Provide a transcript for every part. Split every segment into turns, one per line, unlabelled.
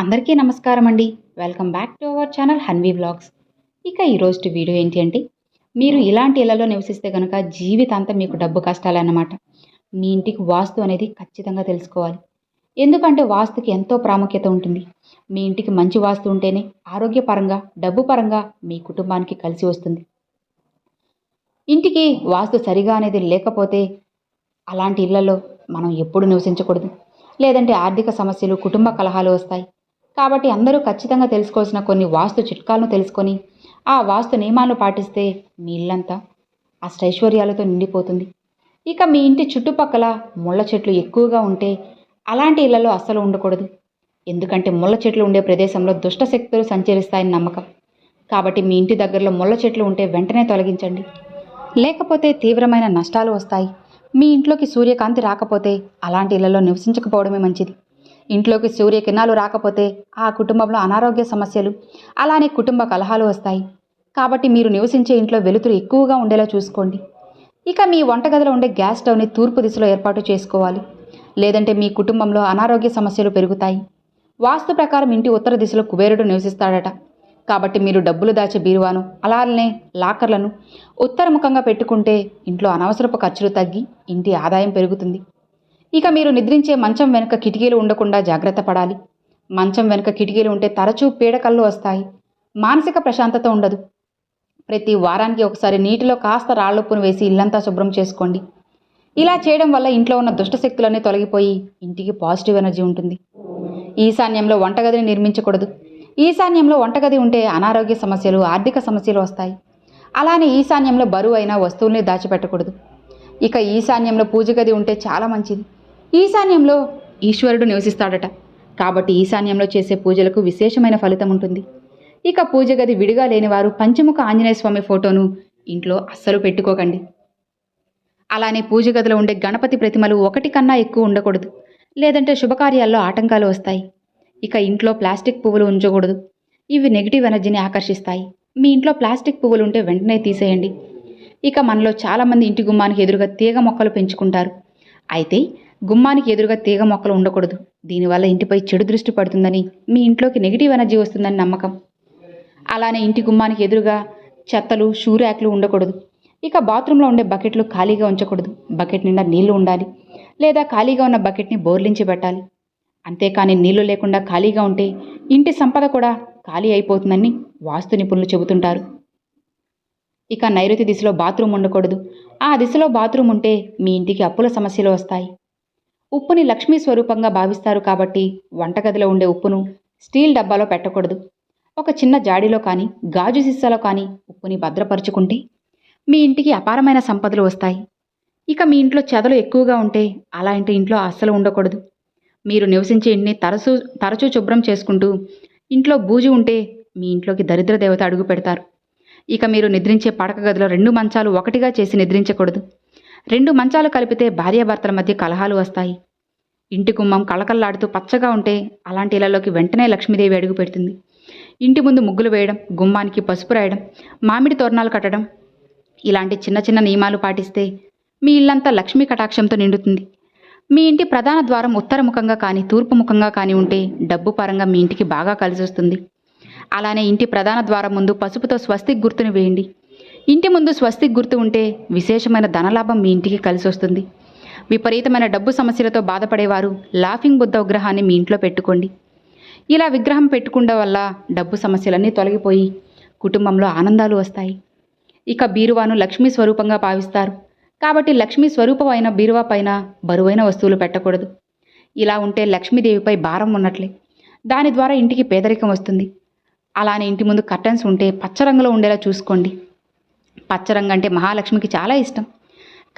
అందరికీ నమస్కారం అండి. Welcome back to our channel Hanvi vlogs ఇక ఈరోజు వీడియో ఏంటి అంటే మీరు ఇలాంటి ఇళ్ళలో నివసిస్తే కనుక జీవితాంతం మీకు డబ్బు కష్టాలే అన్నమాట. మీ ఇంటికి వాస్తు అనేది ఖచ్చితంగా తెలుసుకోవాలి. ఎందుకంటే వాస్తుకి ఎంతో ప్రాముఖ్యత ఉంటుంది. మీ ఇంటికి మంచి వాస్తు ఉంటేనే ఆరోగ్యపరంగా డబ్బు పరంగా మీ కుటుంబానికి కలిసి వస్తుంది. ఇంటికి వాస్తు సరిగా అనేది లేకపోతే అలాంటి ఇళ్ళలో మనం ఎప్పుడు నివసించకూడదు. లేదంటే ఆర్థిక సమస్యలు కుటుంబ కలహాలు వస్తాయి. కాబట్టి అందరూ ఖచ్చితంగా తెలుసుకోవాల్సిన కొన్ని వాస్తు చిట్కాలను తెలుసుకొని ఆ వాస్తు నియమాలను పాటిస్తే మీ ఇల్లంతా అష్టైశ్వర్యాలతో నిండిపోతుంది. ఇక మీ ఇంటి చుట్టుపక్కల ముళ్ళ చెట్లు ఎక్కువగా ఉంటే అలాంటి ఇళ్ళలో అస్సలు ఉండకూడదు. ఎందుకంటే ముళ్ళ చెట్లు ఉండే ప్రదేశంలో దుష్ట శక్తులు సంచరిస్తాయని నమ్మకం. కాబట్టి మీ ఇంటి దగ్గరలో ముళ్ళ చెట్లు ఉంటే వెంటనే తొలగించండి. లేకపోతే తీవ్రమైన నష్టాలు వస్తాయి. మీ ఇంట్లోకి సూర్యకాంతి రాకపోతే అలాంటి ఇళ్ళలో నివసించకపోవడమే మంచిది. ఇంట్లోకి సూర్యకిరణాలు రాకపోతే ఆ కుటుంబంలో అనారోగ్య సమస్యలు అలానే కుటుంబ కలహాలు వస్తాయి. కాబట్టి మీరు నివసించే ఇంట్లో వెలుతురు ఎక్కువగా ఉండేలా చూసుకోండి. ఇక మీ వంటగదిలో ఉండే గ్యాస్ స్టవ్ని తూర్పు దిశలో ఏర్పాటు చేసుకోవాలి. లేదంటే మీ కుటుంబంలో అనారోగ్య సమస్యలు పెరుగుతాయి. వాస్తు ప్రకారం ఇంటి ఉత్తర దిశలో కుబేరుడు నివసిస్తాడట. కాబట్టి మీరు డబ్బులు దాచే బీరువాను అలానే లాకర్లను ఉత్తరముఖంగా పెట్టుకుంటే ఇంట్లో అనవసరపు ఖర్చులు తగ్గి ఇంటి ఆదాయం పెరుగుతుంది. ఇక మీరు నిద్రించే మంచం వెనుక కిటికీలు ఉండకుండా జాగ్రత్త పడాలి. మంచం వెనుక కిటికీలు ఉంటే తరచూ పీడకళ్ళు వస్తాయి. మానసిక ప్రశాంతత ఉండదు. ప్రతి వారానికి ఒకసారి నీటిలో కాస్త రాళ్ళొప్పును వేసి ఇల్లంతా శుభ్రం చేసుకోండి. ఇలా చేయడం వల్ల ఇంట్లో ఉన్న దుష్ట శక్తులన్నీ తొలగిపోయి ఇంటికి పాజిటివ్ ఎనర్జీ ఉంటుంది. ఈశాన్యంలో వంటగదిని నిర్మించకూడదు. ఈశాన్యంలో వంటగది ఉంటే అనారోగ్య సమస్యలు ఆర్థిక సమస్యలు వస్తాయి. అలానే ఈశాన్యంలో బరువు అయిన వస్తువుల్ని దాచిపెట్టకూడదు. ఇక ఈశాన్యంలో పూజ గది ఉంటే చాలా మంచిది. ఈశాన్యంలో ఈశ్వరుడు నివసిస్తాడట. కాబట్టి ఈశాన్యంలో చేసే పూజలకు విశేషమైన ఫలితం ఉంటుంది. ఇక పూజ గది విడిగా లేనివారు పంచముఖ ఆంజనేయ స్వామి ఫోటోను ఇంట్లో అస్సలు పెట్టుకోకండి. అలానే పూజ గదిలో ఉండే గణపతి ప్రతిమలు ఒకటి కన్నా ఎక్కువ ఉండకూడదు. లేదంటే శుభకార్యాల్లో ఆటంకాలు వస్తాయి. ఇక ఇంట్లో ప్లాస్టిక్ పువ్వులు ఉంచకూడదు. ఇవి నెగిటివ్ ఎనర్జీని ఆకర్షిస్తాయి. మీ ఇంట్లో ప్లాస్టిక్ పువ్వులు ఉంటే వెంటనే తీసేయండి. ఇక మనలో చాలామంది ఇంటి గుమ్మానికి ఎదురుగా తీగ మొక్కలు పెంచుకుంటారు. అయితే గుమ్మానికి ఎదురుగా తీగ మొక్కలు ఉండకూడదు. దీనివల్ల ఇంటిపై చెడు దృష్టి పడుతుందని మీ ఇంట్లోకి నెగిటివ్ ఎనర్జీ వస్తుందని నమ్మకం. అలానే ఇంటి గుమ్మానికి ఎదురుగా చెత్తలు షూరాక్లు ఉండకూడదు. ఇక బాత్రూంలో ఉండే బకెట్లు ఖాళీగా ఉంచకూడదు. బకెట్ నిండా నీళ్ళు ఉండాలి. లేదా ఖాళీగా ఉన్న బకెట్ని బోర్లించి పెట్టాలి. అంతేకాని నీళ్ళు లేకుండా ఖాళీగా ఉంటే ఇంటి సంపద కూడా ఖాళీ అయిపోతుందని వాస్తు నిపుణులు చెబుతుంటారు. ఇక నైరుతి దిశలో బాత్రూమ్ ఉండకూడదు. ఆ దిశలో బాత్రూమ్ ఉంటే మీ ఇంటికి అప్పుల సమస్యలు వస్తాయి. ఉప్పుని లక్ష్మీ స్వరూపంగా భావిస్తారు కాబట్టి వంటగదిలో ఉండే ఉప్పును స్టీల్ డబ్బాలో పెట్టకూడదు. ఒక చిన్న జాడీలో కానీ గాజు సీసాలో కానీ ఉప్పుని భద్రపరుచుకుంటే మీ ఇంటికి అపారమైన సంపదలు వస్తాయి. ఇక మీ ఇంట్లో చెదలు ఎక్కువగా ఉంటే అలాంటి ఇంట్లో అస్సలు ఉండకూడదు. మీరు నివసించే ఇంటిని తరచూ తరచూ శుభ్రం చేసుకుంటూ ఇంట్లో బూజు ఉంటే మీ ఇంట్లోకి దరిద్ర దేవత అడుగు పెడతారు. ఇక మీరు నిద్రించే పడక గదిలో రెండు మంచాలు ఒకటిగా చేసి నిద్రించకూడదు. రెండు మంచాలు కలిపితే భార్యాభర్తల మధ్య కలహాలు వస్తాయి. ఇంటి గుమ్మం కళకళలాడుతూ పచ్చగా ఉంటే అలాంటి ఇళ్ళలోకి వెంటనే లక్ష్మీదేవి అడుగు పెడుతుంది. ఇంటి ముందు ముగ్గులు వేయడం గుమ్మానికి పసుపు రాయడం మామిడి తోరణాలు కట్టడం ఇలాంటి చిన్న చిన్న నియమాలు పాటిస్తే మీ ఇల్లంతా లక్ష్మీ కటాక్షంతో నిండుతుంది. మీ ఇంటి ప్రధాన ద్వారం ఉత్తరముఖంగా కానీ తూర్పు ముఖంగా కానీ ఉంటే డబ్బు పరంగా మీ ఇంటికి బాగా కలిసి వస్తుంది అలానే ఇంటి ప్రధాన ద్వారం ముందు పసుపుతో స్వస్తిక్ గుర్తుని వేయండి. ఇంటి ముందు స్వస్తిక్ గుర్తు ఉంటే విశేషమైన ధనలాభం మీ ఇంటికి కలిసి వస్తుంది. విపరీతమైన డబ్బు సమస్యలతో బాధపడేవారు లాఫింగ్ బుద్ధ విగ్రహాన్ని మీ ఇంట్లో పెట్టుకోండి. ఇలా విగ్రహం పెట్టుకుండ వల్ల డబ్బు సమస్యలన్నీ తొలగిపోయి కుటుంబంలో ఆనందాలు వస్తాయి. ఇక బీరువాను లక్ష్మీ స్వరూపంగా భావిస్తారు. కాబట్టి లక్ష్మీ స్వరూపమైన బీరువా పైన బరువైన వస్తువులు పెట్టకూడదు. ఇలా ఉంటే లక్ష్మీదేవిపై భారం ఉన్నట్లే. దాని ద్వారా ఇంటికి పేదరికం వస్తుంది. అలానే ఇంటి ముందు కర్టన్స్ ఉంటే పచ్చ రంగులో ఉండేలా చూసుకోండి. పచ్చరంగు అంటే మహాలక్ష్మికి చాలా ఇష్టం.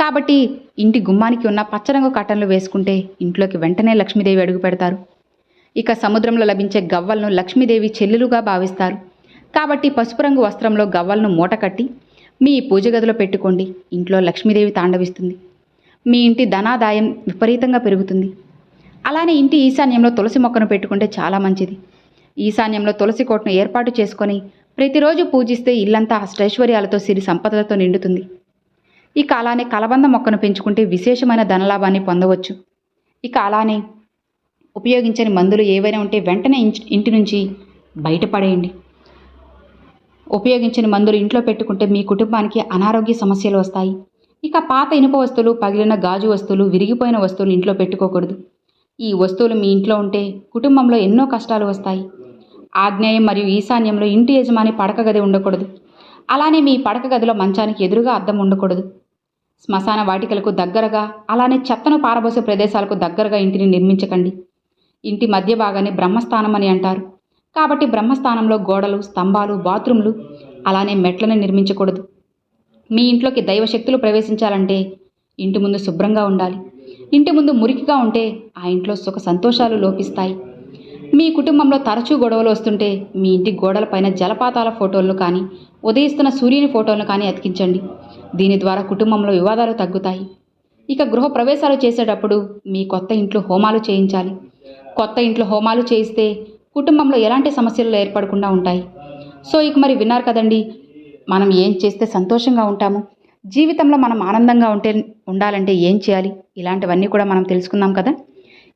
కాబట్టి ఇంటి గుమ్మానికి ఉన్న పచ్చరంగు కట్టన్లు వేసుకుంటే ఇంట్లోకి వెంటనే లక్ష్మీదేవి అడుగు పెడతారు. ఇక సముద్రంలో లభించే గవ్వలను లక్ష్మీదేవి చెల్లెలుగా భావిస్తారు. కాబట్టి పసుపు రంగు వస్త్రంలో గవ్వలను మూట కట్టి మీ పూజ గదిలో పెట్టుకోండి. ఇంట్లో లక్ష్మీదేవి తాండవిస్తుంది. మీ ఇంటి ధనాదాయం విపరీతంగా పెరుగుతుంది. అలానే ఇంటి ఈశాన్యంలో తులసి మొక్కను పెట్టుకుంటే చాలా మంచిది. ఈశాన్యంలో తులసి కోటను ఏర్పాటు చేసుకొని ప్రతిరోజు పూజిస్తే ఇల్లంతా అష్టైశ్వర్యాలతో సిరి సంపదలతో నిండుతుంది. ఇక అలానే కలబంద మొక్కను పెంచుకుంటే విశేషమైన ధనలాభాన్ని పొందవచ్చు. ఇక అలానే ఉపయోగించని మందులు ఏవైనా ఉంటే వెంటనే ఇంటి నుంచి బయటపడేయండి. ఉపయోగించిన మందులు ఇంట్లో పెట్టుకుంటే మీ కుటుంబానికి అనారోగ్య సమస్యలు వస్తాయి. ఇక పాత ఇనుప వస్తువులు పగిలిన గాజు వస్తువులు విరిగిపోయిన వస్తువులు ఇంట్లో పెట్టుకోకూడదు. ఈ వస్తువులు మీ ఇంట్లో ఉంటే కుటుంబంలో ఎన్నో కష్టాలు వస్తాయి. ఆగ్నేయం మరియు ఈశాన్యంలో ఇంటి యజమాని పడక గది ఉండకూడదు. అలానే మీ పడక గదిలో మంచానికి ఎదురుగా అద్దం ఉండకూడదు. శ్మశాన వాటికలకు దగ్గరగా అలానే చెత్తను పారబోసే ప్రదేశాలకు దగ్గరగా ఇంటిని నిర్మించకండి. ఇంటి మధ్య భాగాన్ని బ్రహ్మస్థానం అని అంటారు. కాబట్టి బ్రహ్మస్థానంలో గోడలు స్తంభాలు బాత్రూంలు అలానే మెట్లను నిర్మించకూడదు. మీ ఇంట్లోకి దైవశక్తులు ప్రవేశించాలంటే ఇంటి ముందు శుభ్రంగా ఉండాలి. ఇంటి ముందు మురికిగా ఉంటే ఆ ఇంట్లో సుఖ సంతోషాలు లోపిస్తాయి. మీ కుటుంబంలో తరచూ గొడవలు వస్తుంటే మీ ఇంటి గోడలపైన జలపాతాల ఫోటోలను కానీ ఉదయిస్తున్న సూర్యుని ఫోటోలను కానీ అతికించండి. దీని ద్వారా కుటుంబంలో వివాదాలు తగ్గుతాయి. ఇక గృహ ప్రవేశాలు చేసేటప్పుడు మీ కొత్త ఇంట్లో హోమాలు చేయించాలి. కొత్త ఇంట్లో హోమాలు చేయిస్తే కుటుంబంలో ఎలాంటి సమస్యలు ఏర్పడకుండా ఉంటాయి. సో ఇక మరి విన్నారు కదండి మనం ఏం చేస్తే సంతోషంగా ఉంటాము? జీవితంలో మనం ఆనందంగా ఉంటే ఉండాలంటే ఏం చేయాలి? ఇలాంటివన్నీ కూడా మనం తెలుసుకుందాం కదా?